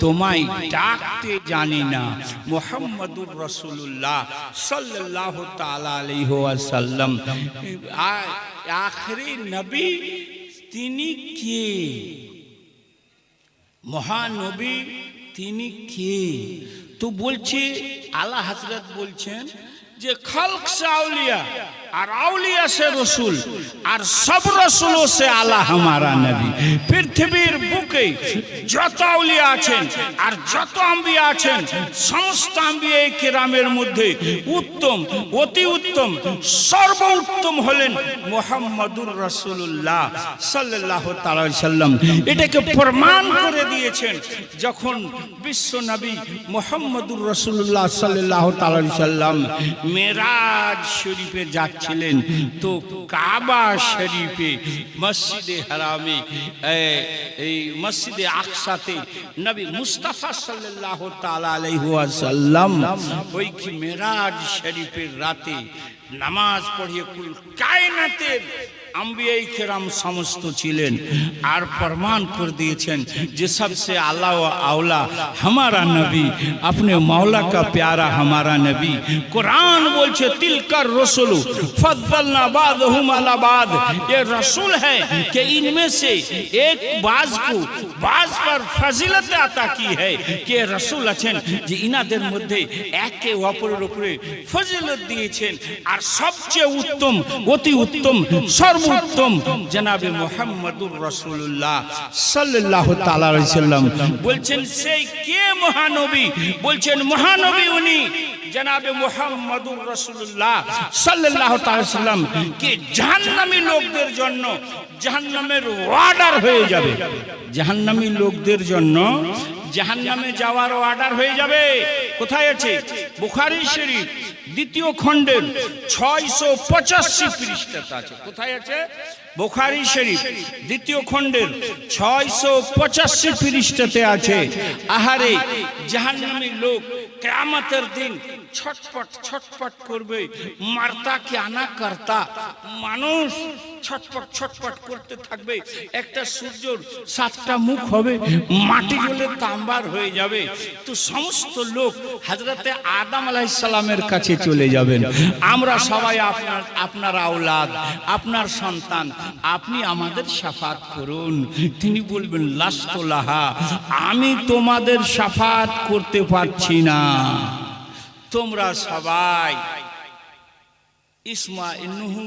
তোমায় ডাকতে জানি না। মোহাম্মদুর রসুল্লাহ সাল্লাহ তালা আলাইহি ওয়াসাল্লাম। আ- আখরি নবী তিনি কে? মহানবী তিনি কে? তো বলছে, আল্লাহ হজরত বলছেন যে খলক আর আউলিয়া সে রসুল, আর সব রসুল সে আলা হামারা নবী। পৃথিবীর বুকে যত আউলিয়া আছেন, আর যত আম্বি আছেন, সমস্ত এই কেরামের মধ্যে উত্তম, অতি উত্তম সর্ব উত্তম হলেন মোহাম্মদুর রসুল্লাহ সাল্লাহ সাল্লাম। এটাকে প্রমাণ করে দিয়েছেন যখন বিশ্ব নবী মোহাম্মদুর রসুল্লাহ সাল্লাহ তাল্লাম মেরাজ শরীফে যাচ্ছে যাচ্ছিলেন তো কাবা শরীফে মসজিদে হারামে এই মসজিদে আকসাতে নবী মুস্তাফা সাল্লাহ সাল্লাম ওই কি মেরাজ শরীফের রাতে নামাজ পড়িয়ে কুল কায়নাতের আম্বিয়াই কেরাম সমস্ত ছিলেন। আর প্রমাণ করে দিয়েছেন যে সবসে আল্লাহ আওলা হামারা নবী, আপনি মাওলা কা প্যারা হামারা নবী। কোরআন বলছে, তিলকার রসুল এ রসুল হ্যাঁ কে ইনমে সে এক বাজ বাজ পর ফজিলত আতা কি হ্যাঁ কে রসুল আছেন যে ইনাদের মধ্যে একে অপরের উপরে ফজিলত দিয়েছেন। আর সবচেয়ে উত্তম, অতি উত্তম, সর্ব সর্বোত্তম জনাবে মোহাম্মদুর রসুল্লাহ সাল্লাহ তাল্লাম বলছেন সেই কে মহানবী? বলছেন মহানবী উনি জনাবে মোহাম্মদুর রসুল্লাহ সাল্লাহ সাল্লাম। কে জাহান্নামী লোকদের জন্য জাহান্নামের অর্ডার হয়ে যাবে। জাহান্নামী লোকদের জন্য জাহান্নামে যাওয়ার অর্ডার হয়ে যাবে। কোথায় আছে? বুখারি শরীফ। দ্বিতীয় খণ্ডের ছয়শো পঁচাশি পৃষ্ঠাতে আছে। কোথায় আছে? বোখারি শরীফ। দ্বিতীয় খণ্ডের ছয়শো পঁচাশি পৃষ্ঠাতে আছে, আহারে জাহান্নামী লোক কেয়ামতের দিন ছটপট ছটপট করবে। মার্তা কে আনা কর্তা? মানুষ ছটপট ছটপট করতে থাকবে। একটা সূর্যর সাতটা মুখ হবে, মাটি জ্বলে তাম্বার হয়ে যাবে। তো সমস্ত লোক হাজরাতে আদম আলাইসালামের কাছে চলে যাবেন। আমরা সবাই আপনার আপনার আওলাদ, আপনার সন্তান, আপনি আমাদের সাফাত করুন। তিনি বলবেন, লাস্তলাহা, আমি তোমাদের সাফাত করতে পারছি না। তোমরা সবাই ইসমা নুহু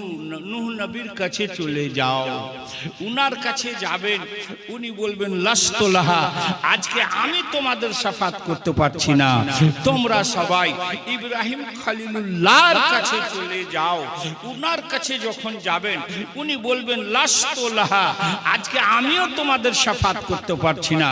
নুহ নবীর কাছে চলে যাও। উনার কাছে যাবেন। উনি বলবেন লাস্তলাহা আজকে আমি তোমাদের সাফাত করতে পারছি না। তোমরা সবাই ইব্রাহিম খালিলুল্লাহর কাছে চলে যাও। উনার কাছে যখন যাবেন, উনি বলবেন লাস্তলাহা আজকে আমিও তোমাদের সাফাত করতে পারছি না।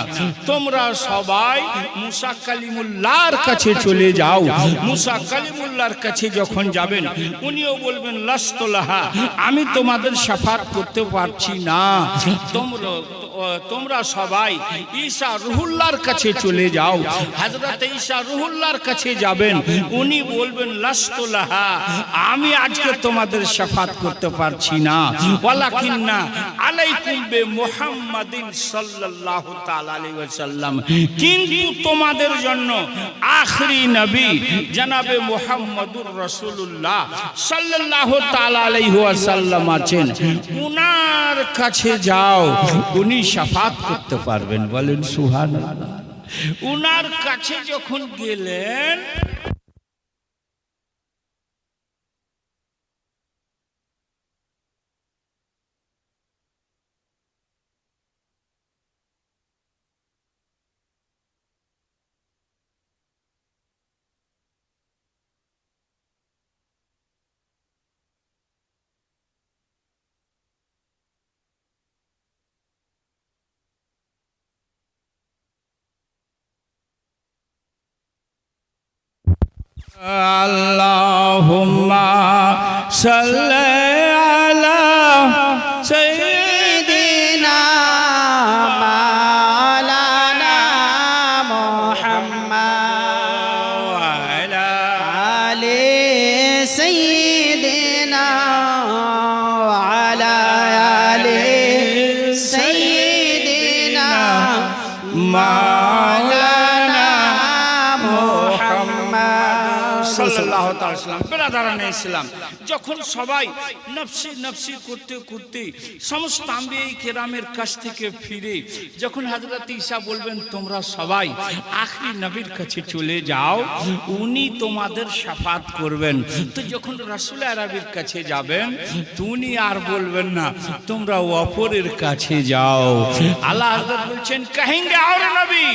তোমরা সবাই মুসা কালিমুল্লাহর কাছে চলে যাও। মুসা কালিমুল্লাহর কাছে যখন যাবেন, উনিও বলবেন লাস্তলাহা আমি তোমাদের সাফাত করতে পারছি না। তোমরা তোমরা সবাই ঈসা রুহুল্লাহর কাছে চলে যাও। হযরত ঈসা রুহুল্লাহর কাছে যাবেন। উনি বলবেন লাস্তলাহা আমি আজকে তোমাদের সাফাত করতে পারছি না। ওয়ালাকিন্না আলাইকুম বে মুহাম্মাদিন সাল্লাল্লাহু তাআলা আলাইহি ওয়াসাল্লাম। কিন্তু তোমাদের জন্য আখরি নবী জনাবে মুহাম্মদুর রাসূলুল্লাহ আলাইহি ওয়াসাল্লাম আছেন, উনার কাছে যাও, উনি সাফাত করতে পারবেন। বলেন সুহান উনার কাছে যখন গেলেন اللهم صل ইসলাম যখন সবাই নফসি নফসি করতে করতে সমস্ত আমি এই কেরামের কাছ থেকে ফিরে, যখন হাজরত ঈসা বলবেন, তোমরা সবাই আখরি নবীর কাছে চলে যাও, উনি তোমাদের সাফাত করবেন। তো যখন রাসুল আরবির কাছে যাবেন, তো উনি আর বলবেন না, তোমরা অপরের কাছে যাও। আল্লাহ হযরত বলছেন কাহিঙ্গে আর নবী,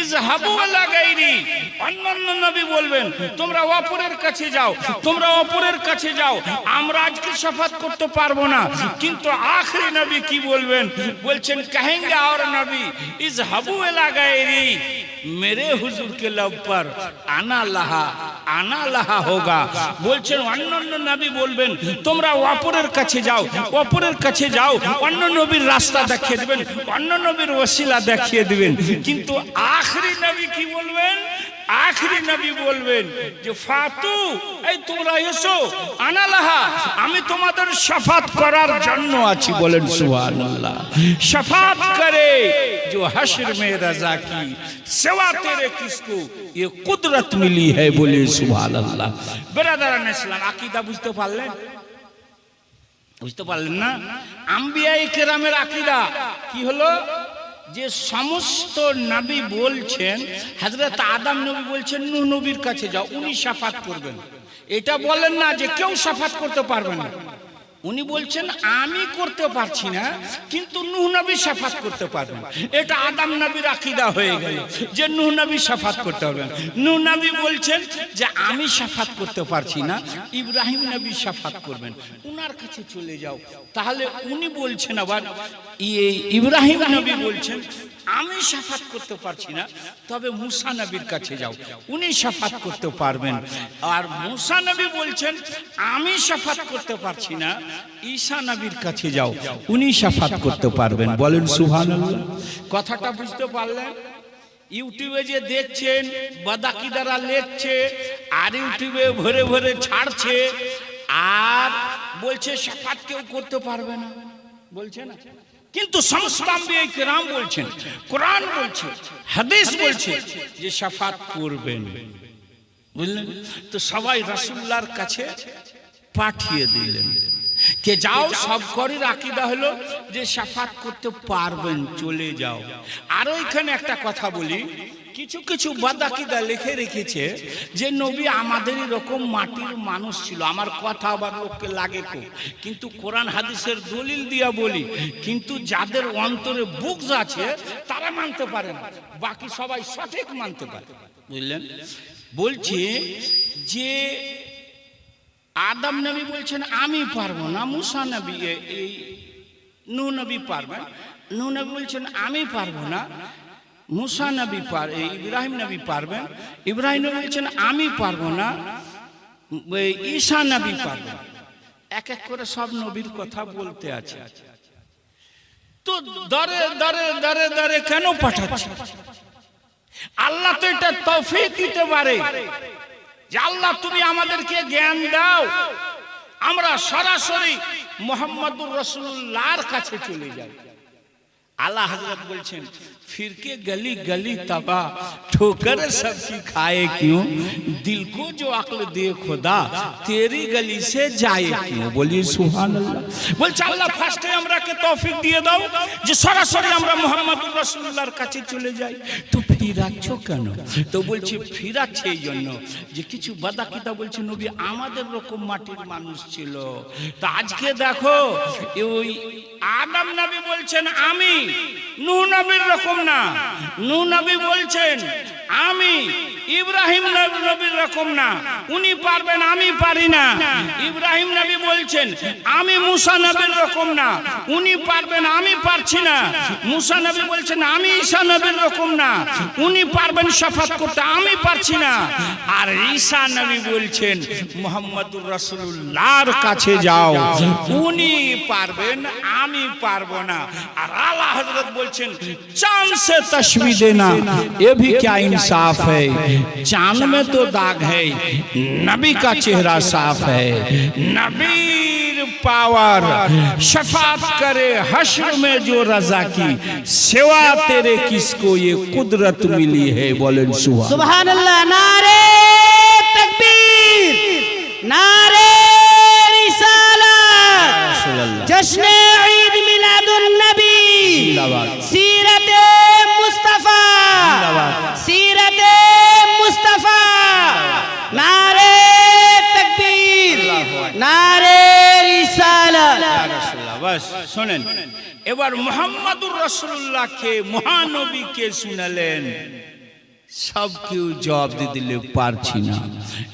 ইজহাবু আলা গায়রি অন্যান্য নবী বলবেন, তোমরা অপরের কাছে যাও, তোমরা অপরের কাছে যাও। আমরা আজকে সাফাত করতে পারব না। কিন্তু আখরি নবী কি বলবেন? বলছেন, কাহেঙ্গা আর নবী, ইজ হাবু এলাকায় মেরে হুজুর কে লব পর আনা লাহা আনা লাহা হোগা। বলছেন অন্য অন্য নবী বলবেন, তোমরা অপরের কাছে যাও, অপরের কাছে যাও, অন্য নবীর রাস্তা দেখিয়ে দেবেন, অন্য নবীর ওসিলা দেখিয়ে দেবেন। কিন্তু আখরি নবী কি বলবেন? আখরি নবী বলবেন যে ফাতু এই তোমরা এসো আনালাহা আমি তোমাদের শাফাত করার জন্য আছি বলেন সুবহানাল্লাহ শাফাত করে जो हश्र में रजा की सेवा तेरे किसको ये कुदरत मिली है बोले सुभान अल्लाह বেরাদারান ইসলাম আকীদা বুঝতে পারলেন বুঝতে পারলেন না আম্বিয়া কেরামের আকীদা কি হলো যে সমস্ত নবী বলছেন হাজরত আদাম নবী বলছেন নু নবীর কাছে যাও, উনি সাফাত করবেন। এটা বলেন না যে কেউ সাফাত করতে পারবে না। উনি বলছেন, আমি করতে পারছি না, কিন্তু নূহ নবী শাফাত করতে পারবেন। এটা আদাম নবীর আকীদা হয়ে গেল যে নূহ নবী শাফাত করতে পারবেন। নূহ নবী বলছেন যে, আমি শাফাত করতে পারছি না, ইব্রাহিম নবী শাফাত করবেন। উনার কাছে চলে যাও। তাহলে উনি বলছেন আবার ইয়ে ইব্রাহিম নবী বলছেন আমি সাফাত করতে পারছি না, তবে মুসা নবীর কাছে যাও। উনি সাফাত করতে পারবেন। আর মুসা নবী বলছেন, আমি সাফাত করতে পারছি না, ঈসা নবীর কাছে যাও। উনি সাফাত করতে পারবেন। বলেন, সুবহানাল্লাহ। কথাটা বুঝতে পারলেন? ইউটিউবে যে দেখছেন, বাদাকিদারা লেখছে, আর ইউটিউবে ভরে ভরে ছাড়ছে, আর বলছে, সাফাত কেউ করতে পারবে না। বলছে না। কিন্তু রাম বলছেন, কোরআন বলছে, হাদিস বলছে যে সাফাত করবেন। বুঝলেন? তো সবাই রসুল্লার কাছে পাঠিয়ে দিলেন। কে যাও, সব করের আকিদা হলো যে সাফাত করতে পারবেন, চলে যাও। আর ওইখানে একটা কথা বলি কিছু কিছু বাদাকিদা লিখে রেখেছে যে, নবী আমাদের রকম মাটির মানুষ ছিল। আমার কথা আবার লোককে লাগে তো কিন্তু কোরআন হাদিসের দলিল দিয়া বলি, কিন্তু যাদের অন্তরে বুকস আছে, তারা মানতে পারে না। বাকি সবাই সঠিক মানতে পারে। বুঝলেন? বলছি যে, আদম নবী বলছেন, আমি পারব না, মুসা নবী, এই নূ নবী পারবেন। নূ নবী বলছেন, আমি পারব না। মুসা নবী পার ইব্রাহিম নবী পারবেন। ইব্রাহিম নবী বলছেন, আমি পারব না। ঈশা নবী পারবেন। এক এক করে সব নবীর কথা বলতে আছে। তো দরে দরে দরে দরে কেন পাঠাচ্ছে? আল্লাহ তো এটা তৌফিক দিতে পারে। যে আল্লাহ, তুমি আমাদেরকে জ্ঞান দাও। আমরা সরাসরি মোহাম্মদুর রসুল্লাহর কাছে চলে যাই। আল্লাহ হজরত বলছেন फिरके गली गली तबा ठोकर सबकी खाए क्यों दिल को जो अक्ल दे खुदा तेरी गली से जाए क्यों बोलिए सुभान अल्लाह বলছে আল্লাহ ফার্স্টে আমরাকে তৌফিক দিয়ে দাও যে সরাসরি আমরা মোহাম্মদুর রাসূলুল্লাহর কাছে চলে যাই তো ফিরাচ্ছ কেন তো বলছে ফিরাচ্ছে এই জন্য যে কিছু বাদাকিতা বলছে নবী আমাদের রকম মাটির মানুষ ছিল তা আজকে দেখো এ ওই আদম নবী বলছেন আমি নূহ রকম না। নূহ বলছেন, আমি ইব্রাহিম নবীর রকম না। উনি পারবেন, আমি পারি না। ইব্রাহিম নবী বলছেন, আমি মুসা নবীর রকম না। উনি পারবেন, আমি পারছি না। মুসা নবী বলছেন, আমি ঈসা নবীর রকম না। উনি পারবেন শফাত করতে, আমি পারছি না। আর ঈসা নবী বলছেন, মোহাম্মদুর রাসূলুল্লাহর কাছে যাও। উনি পারবেন, আমি পারব না। আর আলা حضرت بولچن چاند سے تشوی دینا یہ بھی کیا انصاف ہے۔ چاند میں تو داغ ہے۔ نبی کا چہرہ صاف ہے۔ نبی پاور شفاعت کرے حشر میں جو رضا کی سوا تیرے کس کو یہ قدرت ملی ہے؟ سبحان اللہ۔ نارے এবার মোহাম্মদুর রসুল্লাহকে মহানবীকে শুনালেন। সব কেউ জবাব দিয়ে দিলে পারছি না।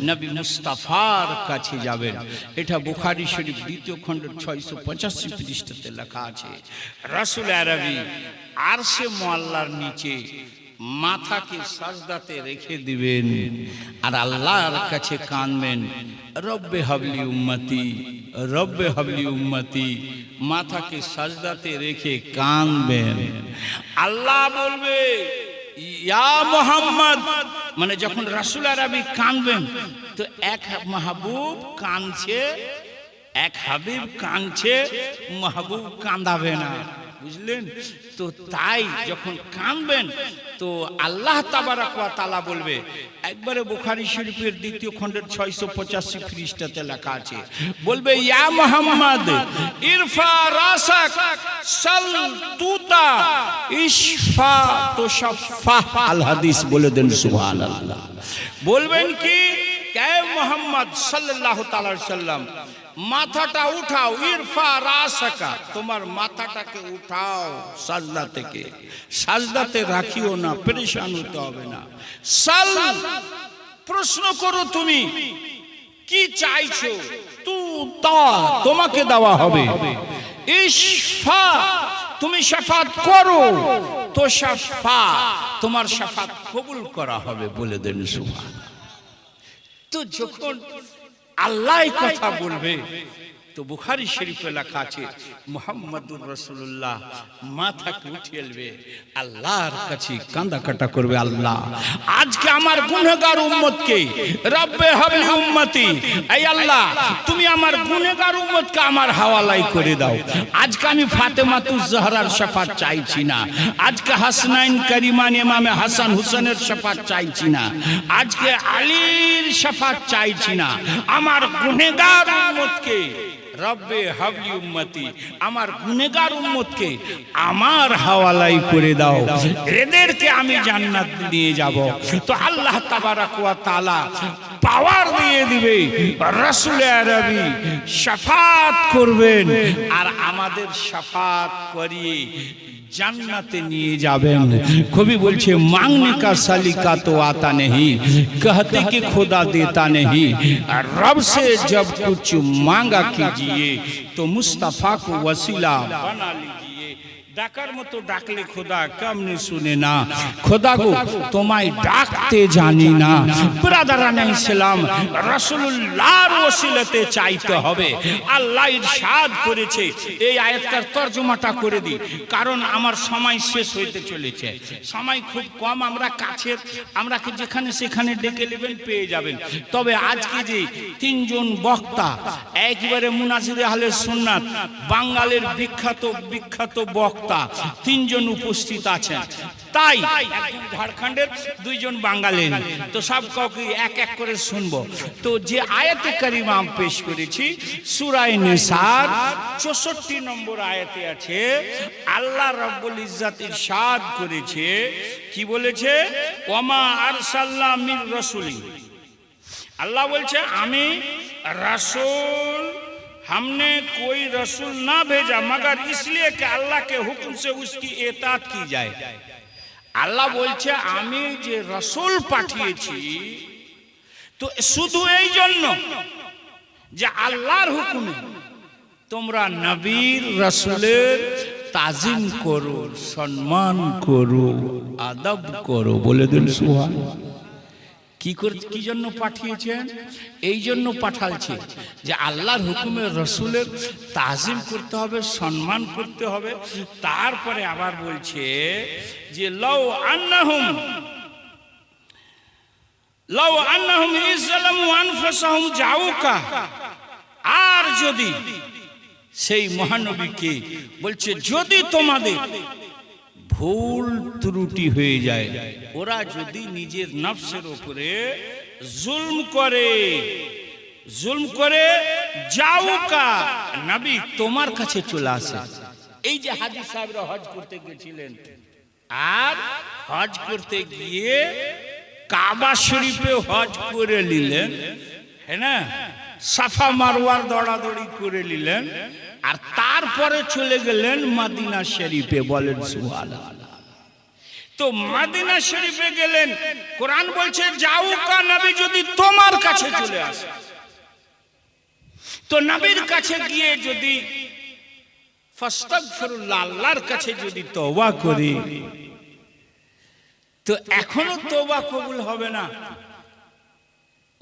নবী মুস্তাফার কাছে যাবেন। এটা বুখারি শরীফ দ্বিতীয় খণ্ড ছয়শো পঁচাশি পৃষ্ঠাতে লেখা আছে। রসুল আরবি আর সে মোয়াল্লার নিচে মাথাকে সাজদাতে রেখে দিবেন। আর আল্লাহর কাছে কানবেন রব্বে হাবলি উম্মতি, রব্বে হাবলি উম্মতি। মাথাকে সাজদাতে রেখে কানবেন আল্লাহ বলবে, ইয়া মোহাম্মদ। মানে যখন রাসুল আরবি কানবেন তো এক মাহবুব কানছে এক হাবিব কানছে মাহবুব কান্দাবে না। বুঝলেন? তো তাই যখন কানবেন, তো আল্লাহ তাআলা বলবে, একবারে বুখারী শরীফের দ্বিতীয় খণ্ডের ছয়শো পঁচাশি খ্রিস্টাতে লেখা আছে, বলবে, ইয়া মোহাম্মদ, ইরফা রাসাক সাল তুতা ইশফা তোশাফা আল হাদিস বলে দেন, সুবহানাল্লাহ। বলবেন কি? কে মোহাম্মদ সাল্লাল্লাহু তাআলা সাল্লাম মাথাটা উঠাও, ইরফা রাসাকা। তোমার মাথাটাকে উঠাও সাজদা থেকে। সাজদাতে রাখিও না, পরেশান হতে হবে না। সাল, প্রশ্ন করো তুমি, কি চাইছো? তু, তা তোমাকে দেওয়া হবে। ইশফা, তুমি শাফাত করো। তো শাফা তোমার শাফাত কবুল করা হবে বলে দেন সুবহান তো যখন আল্লাহ কথা বলবে। তো বুখারি শরীফে লেখা আছে, মোহাম্মদুর রসুল্লাহ মাথাকে উঠিয়ে আল্লাহর কাছে কান্দা কাটা করবে আল্লাহ। আজকে আমার গুনহগার উম্মতকে, রব্বে হাবলি উম্মতি এই আল্লাহ, তুমি আমার গুনহগার উম্মতকে আমার হাওয়ালাই করে দাও। আজকে আমি ফাতেমাতুজ জহরার শাফাত চাইছি না। আজকে হাসনাইন করিমান ইমামে হাসান হুসেনের শাফাত চাইছি না। আজকে আলীর শাফাত চাইছি না। আমার গুনেগার উম্মতকে রব্বে হাবলি উম্মতি, আমার গুনেগার উম্মতকে আমার হাওয়ালাই করে দাও। এদেরকে আমি জান্নাত নিয়ে যাব। তো আল্লাহ তাবারাক ওয়া তাআলা পাওয়ার দিয়ে দিবে। রাসূল আরবি শাফাত করবেন। আর আমাদের শাফাত করিয়ে جام جاوے کبھی بول چھے مانگنے کا سلیکہ تو آتا نہیں کہتے کہ خدا دیتا نہیں رب سے جب کچھ مانگا کیجیے تو مصطفیٰ کو وسیلہ بنا لیجیے ডাকার মতো ডাকলে খোদা কেমনি শুনে না? খোদা গো তোমায় ডাকতে জানি না। ব্রাদারান ইসলাম রাসূলুল্লাহর ওসিলাতে চাইতে হবে। আল্লাহ ইরশাদ করেছে। এই আয়াতটার তর্জমাটা করে দিই। কারণ আমার সময় শেষ হইতে চলেছে। সময় খুব কম আমরা কাছের আমরা যেখানে সেখানে ডেকে নেবেন পেয়ে যাবেন। তবে আজকে যে তিনজন বক্তা একবারে মুনাজির আহলে সুন্নাত বাঙালির বিখ্যাত বিখ্যাত বক্তা বক্তা তিনজন উপস্থিত আছেন। তাই একজন ঝাড়খণ্ডের, দুইজন বাঙালি তো সব কাউকে এক এক করে শুনব। তো যে আয়াতে কারিমা পেশ করেছি সুরাই নিসার, চৌষট্টি নম্বর আয়াতে আছে, আল্লাহ রব্বুল ইজাতির সাদ করেছে, কি বলেছে? ওমা আর সাল্লাহ মির রসুলি। আল্লাহ বলছে, আমি রাসুল हमने कोई रसूल ना भेजा मगर इसलिए कि अल्लाह के हुक्म से उसकी एतात की जाए আল্লাহ বলছে আমি যে রসুল পাঠিয়েছি তো শুধু এই জন্য যে আল্লাহর হুকুমে তোমরা নবীর রসুলের তাজিম করো সম্মান করো আদব করো বলে দিন সুহান কি করে, কি জন্য পাঠিয়েছেন? এই জন্য পাঠালছে যে আল্লাহর হুকুমে রসুলের তাজিম করতে হবে, সম্মান করতে হবে। তারপরে আবার বলছে যে লও আন্নাহুম লও আন্নাহুম ইসলামু আনফুসাহুম জাউকা। আর যদি সেই মহানবীকে বলছে, যদি তোমাদের ভুল ত্রুটি হয়ে যায়। ওরা যদি নিজের নফসের উপরে জুলম করে জুলম করে যাউকা নবী তোমার কাছে চলে আসে। এই যে হাজি সাহেবরা হজ করতে গেছিলেন, আর হজ করতে গিয়ে কাবা শরীফে হজ করে নিলেন হ্যাঁ না? সাফা মারওয়ার দৌড়াদৌড়ি করে নিলেন আর তারপরে চলে গেলেন মাদিনা শরীফে বলেন সুবহানাল্লাহ। তো মাদিনা শরীফে গেলেন, কোরআন বলছে যাউকা নবী যদি তোমার কাছে চলে আসে। তো নবীর কাছে গিয়ে যদি আল্লাহর কাছে যদি তওবা করি, তো এখনও তওবা কবুল হবে না।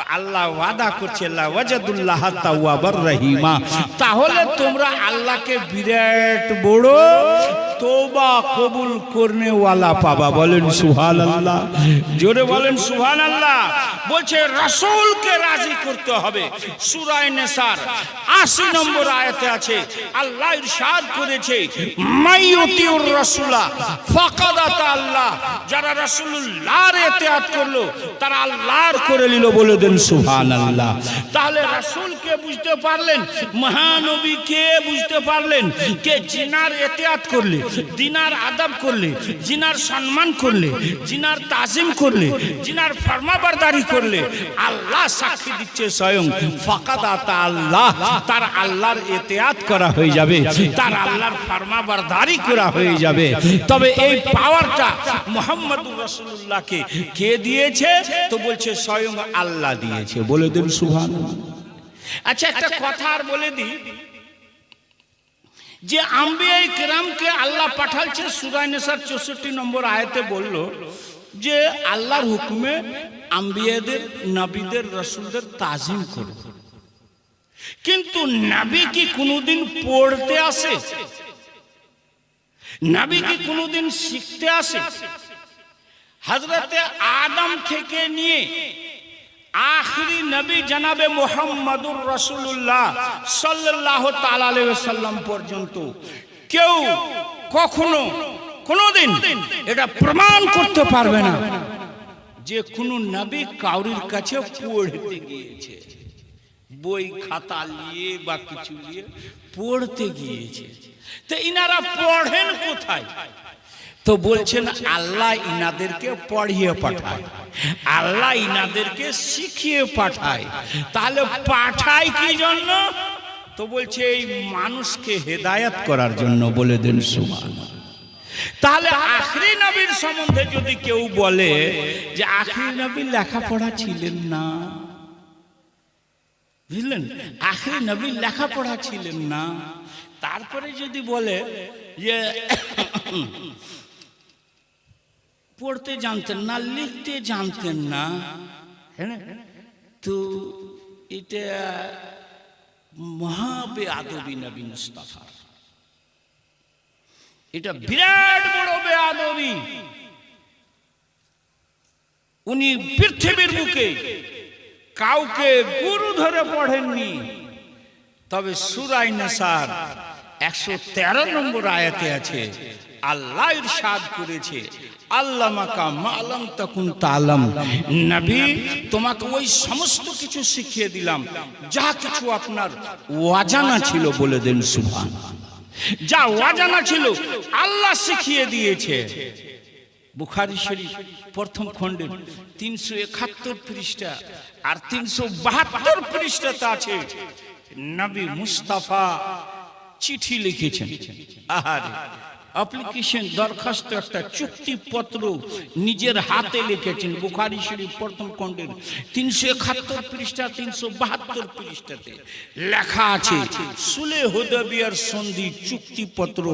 আল্লাহ করছে রহিমা। তাহলে তোমরা আল্লাহকে বিরাট বড় তোবা কবুল করনে ওয়ালা পাবা। বলেন সুবহানাল্লাহ। জোরে বলেন সুবহানাল্লাহ। বলছে, রাসূলকে রাজি করতে হবে। সূরা নেসার 80 নম্বর আছে, আল্লাহ করেছে আল্লাহ। যারা তারা আল্লাহর করে নিল বলে দেন সুবহানাল্লাহ। তাহলে রাসূলকে বুঝতে পারলেন? মহানবী কে বুঝতে পারলেন? কে জিনার ইতিআত করলে, দিনার আদব করলে, জিনার সম্মান করলে, জিনার তাজিম করলে, জিনার ফরমাবরদারি করলে, আল্লাহ সাক্ষী দিচ্ছে স্বয়ং। ফাকাদ আল্লাহ, তার আল্লাহর ইতিআত করা হয়ে যাবে, তার আল্লাহর ফরমাবরদারি করা হয়ে যাবে। তবে এই পাওয়ারটা মোহাম্মদুর রাসূলুল্লাহকে কে দিয়েছে? তো বলছে স্বয়ং আল্লাহ। দিয়েছে। বলে দেন সুবহানাল্লাহ। আচ্ছা একটা কথা আর বলে দিই। যে আম্বিয়াই কেরামকে আল্লাহ পাঠালছে সুরায় নেসার চৌষট্টি নম্বর আয়াতে বলল যে আল্লাহর হুকুমে আম্বিয়াদের নবীদের রসুলদের তাজিম করো। কিন্তু নাবি কি কোনোদিন পড়তে আসে? নাবি কি কোনোদিন শিখতে আসে? হজরতে আদম থেকে নিয়ে আখরি নবী জানাবে মোহাম্মদুর রসুল্লাহ সাল্লাহ সাল্লাম পর্যন্ত। কেউ কখনো কোনোদিন এটা প্রমাণ করতে পারবে না যে কোনো নবী কাউরির কাছে পড়তে গিয়েছে। বই খাতা নিয়ে বা কিছু নিয়ে পড়তে গিয়েছে। তো ইনারা পড়েন কোথায়? তো বলছেন, আল্লাহ ইনাদেরকে পড়িয়ে পাঠায়, আল্লাহ ইনাদেরকে শিখিয়ে পাঠায়। তাহলে পাঠায় কি জন্য? তো বলছে, এই মানুষকে হেদায়াত করার জন্য বলে দেন সুমান তাহলে আখরি নবীর সম্বন্ধে যদি কেউ বলে যে, আখরি নবী লেখাপড়া ছিলেন না। বুঝলেন? আখরি নবী লেখাপড়া ছিলেন না। তারপরে যদি বলে যে পড়তে জানতেন না লিখতে জানতেন না। হ্যাঁ তো এটা মহাবে আদবি নবী মুস্তাফা এটা বিরাট বড় বেআবি উনি পৃথিবীর বুকে কাউকে গুরু ধরে পড়েননি। তবে সুরাই নেসার একশো তেরো নম্বর আয়াতে আছে আল্লাহ ইরশাদ করেছে। আল্লামাকা মালাম তকুন তালাম। নবী, তোমাকে ওই সমস্ত কিছু শিখিয়ে দিলাম। যা কিছু আপনার ওয়াজানা ছিল বলে দেন সুবহান যা ওয়াজানা ছিল, আল্লাহ শিখিয়ে দিয়েছে। বুখারি শরীফ, প্রথম খণ্ডের তিনশো একাত্তর পৃষ্ঠা আর তিনশো বাহাত্তর পৃষ্ঠাতে আছে। নবী মুস্তাফা চিঠি লিখেছেন। আহারে অ্যাপ্লিকেশন দরখাস্ত একটা চুক্তিপত্র নিজের হাতে লিখেছেন। বুখারি শরীফ প্রথম খণ্ডের তিনশো একাত্তর পৃষ্ঠা, তিনশো বাহাত্তর পৃষ্ঠাতে লেখা আছে, সুলে হুদবিয়ার সন্ধি চুক্তিপত্র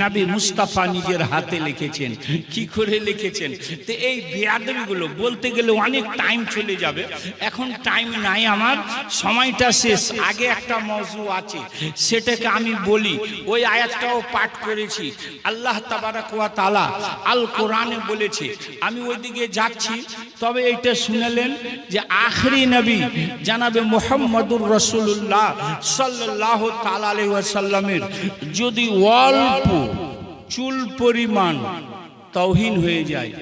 নবী মুস্তাফা নিজের হাতে লিখেছেন। কি করে লিখেছেন? তো এই বিয়াদবিগুলো বলতে গেলে অনেক টাইম চলে যাবে। এখন টাইম নাই আমার, সময়টা শেষ। আগে একটা মজু আছে, সেটাকে আমি বলি। ওই আয়াতটাও পাঠ করেছি। আল্লাহ তাআলা আল কোরআনে বলেছে, আমি ওইদিকে যাচ্ছি, তবে এইটা শুনেলেন যে আখরি নবী জানাবে মোহাম্মদুর রসুল্লাহ সাল্লাহ ওয়াসাল্লামের যদি অল্প চুল পরিমাণ তৌহিন হয়ে যায়,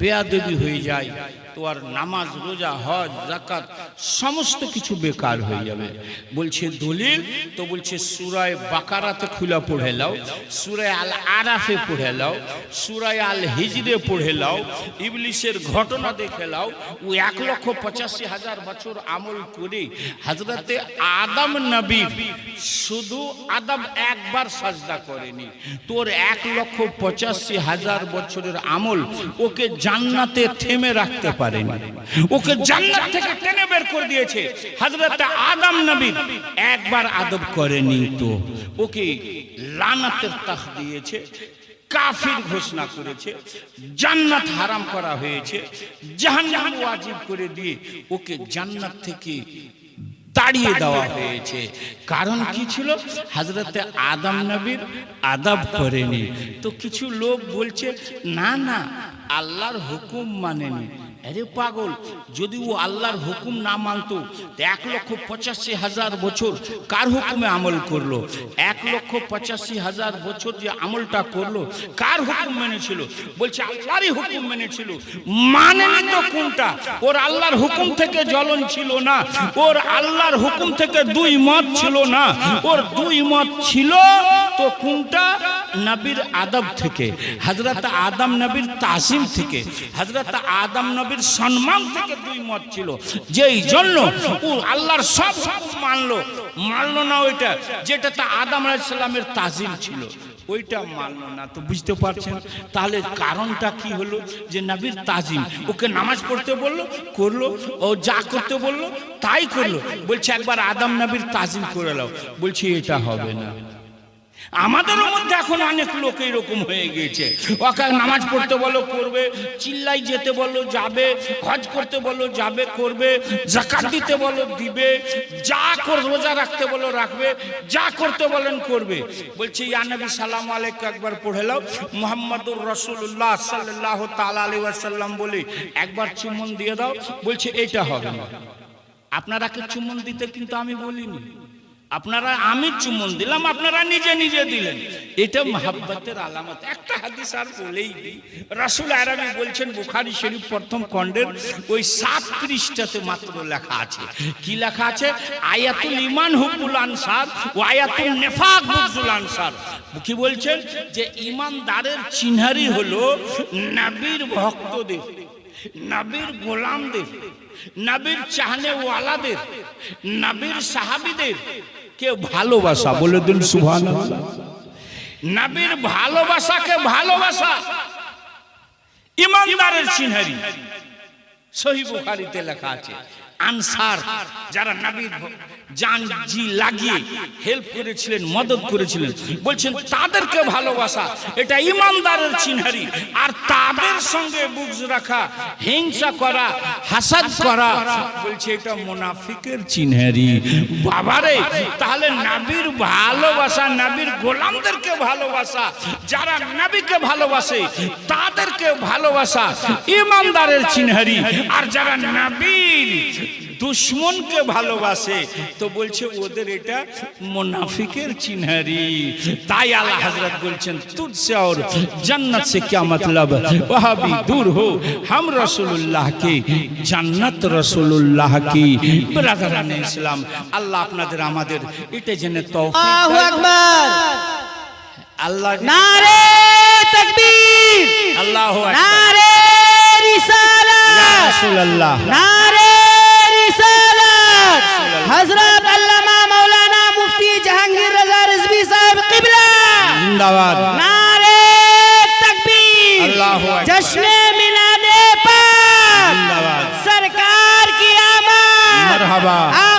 বেয়াদবি হয়ে যায় তো আর নামাজ, রোজা, হজ জাকাত সমস্ত কিছু বেকার হয়ে যাবে। বলছে, দলিল? তো বলছে, সুরায় বাকারাতে খুলে পড়ে লাও সুরায় আল আরাফে পড়ে লাও সুরায় আল হিজরে পড়ে লাও ইবলিশের ঘটনা দেখে লাও ও এক লক্ষ পঁচাশি হাজার বছর আমল করে হজরতে আদম নবীর শুধু আদম একবার সাজদা করেনি। তোর এক লক্ষ পঁচাশি হাজার বছরের আমল ওকে জান্নাতে থেমে রাখতে পারেনি। ওকে জান্নাত থেকে টেনে বের করে দিয়েছে। হযরত আদম নবী একবার আদব করেনি তো। ওকে লানাতের তাখ দিয়েছে, কাফির ঘোষণা করেছে, জান্নাত হারাম করা হয়েছে, জাহান্নাম ওয়াজিব করে দিয়ে ওকে জান্নাত থেকে তাড়িয়ে দেওয়া হয়েছে। কারণ কি ছিল? হাজরতে আদম নবীর আদাব করেনি। তো কিছু লোক বলছে, না না, আল্লাহর হুকুম মানেনি। আরে পাগল, যদি ও আল্লাহর হুকুম না মানতো এক লক্ষ পঁচাশি হাজার বছর কার হুকুমে আমল করল? এক লক্ষ পঁচাশি হাজার বছর যে আমলটা করল, কার হুকুম মেনেছিল? বলছে, আল্লাহরই হুকুম মেনেছিল। মানেনি তো কোনটা? ওর আল্লাহর হুকুম থেকে জ্বলন ছিল না, ওর আল্লাহর হুকুম থেকে দুই মত ছিল না, ওর দুই মত ছিল তো কোনটা? নবীর আদব থেকে হজরত আদম নবীর তাসিম থেকে। হজরত আদম নবীর সম্মান থেকে দুই মত ছিল। যেই জন্য ও আল্লাহর সব মানলো। মানলো না ওইটা, যেটা তা আদম আলাইসাল্লামের তাজিম ছিল। ওইটা মানলো না। তো বুঝতে পারছেন? তাহলে কারণটা কি হলো? যে নবীর তাজিম ওকে নামাজ পড়তে বলল, করল, ও যা করতে বলল, তাই করল। বলছে, একবার আদম নবীর তাজিম করে নাও। বলছি, এটা হবে না। আমাদেরও মধ্যে এখন অনেক লোক এরকম হয়ে গিয়েছে। ওকে নামাজ পড়তে বলো, করবে। চিল্লাই যেতে বলো, যাবে। হজ করতে বলো, যাবে, করবে। জাকাত দিতে বলো, দিবে। যা কর, রোজা রাখতে বলো, রাখবে। যা করতে বলেন, করবে। বলছে, ইয়া নবী, সালাম আলাইকুম একবার পড়ে লাও মোহাম্মদুর রসুল্লাহ সাল্লাহ তালা আলী ওয়াসাল্লাম বলে, একবার চুমন দিয়ে দাও। বলছে, এটা হবে না। আপনারাকে চুমন দিতে কিন্তু আমি বলিনি। আপনারা আমি চুমন দিলাম, আপনারা নিজে নিজে দিলেন। এটা মহাব্বতের আলামত। একটা হাদিস আর বলেই দিই রাসুল আরবি বলছেন, বুখারি শরীফ প্রথম খণ্ডের ওই সাত পৃষ্ঠাতে মাত্র লেখা আছে। কি লেখা আছে? আয়াতুল ইমান হুকুল আনসার ও আয়াতুল নেফাক বুকজুল আনসার। কি বলছেন? যে ইমানদারের চিহ্নারি হলো নবীর ভক্তদের, নবীর গোলামদের। নবীর চাহনে ওয়ালাদের নাবির সাহাবিদের কে ভালোবাসা? বলে দিন সুহান নবীর ভালোবাসাকে ভালোবাসা ইমানদারের চিহ্নারি সহি বুখারিতে লেখা আছে আনসার যারা নবীর জান জি লাগিয়ে হেল্প করেছিলেন, মদত করেছিলেন, বলছেন, তাদেরকে ভালোবাসা, এটা ইমানদারের চিহ্নারি আর তাদের সঙ্গে বুকস রাখা, হিংসা করা, হাসাদ করা, বলছে, এটা মুনাফিকের চিহ্নারি বাবারে, তাহলে নবীর ভালোবাসা, নবীর গোলামদেরকে ভালোবাসা, যারা নবীকে ভালোবাসে, তাদেরকে ভালোবাসা, ইমানদারের চিহ্নারি আর যারা নবীর দুশ্মনকে ভালোবাসে তো বলছে ওদের এটা মোনাফিকের চিনহারি। তাই আল্লাহ হজরত বলছেন তুরসে ওর জান্নাত সে ক্যা মতলব ওহাবি দূর হো হাম রসুল্লাহ কি জান্নাত রসুল্লাহ কি। ব্রাদারান ইসলাম আল্লাহ আপনাদের আমাদের এটা জেনে তৌফিক আল্লাহ নারে তাকবীর। আল্লাহু আকবার। নারে রিসালাত। রাসূলুল্লাহ। নারে حضرت علامہ مولانا مفتی جہانگیر رضا رزبی صاحب قبلہ۔ زندہ نعرے تکبیر۔ اللہ جشن میلاد پاک۔ زندہ سرکار کی آمد۔ مرحبا۔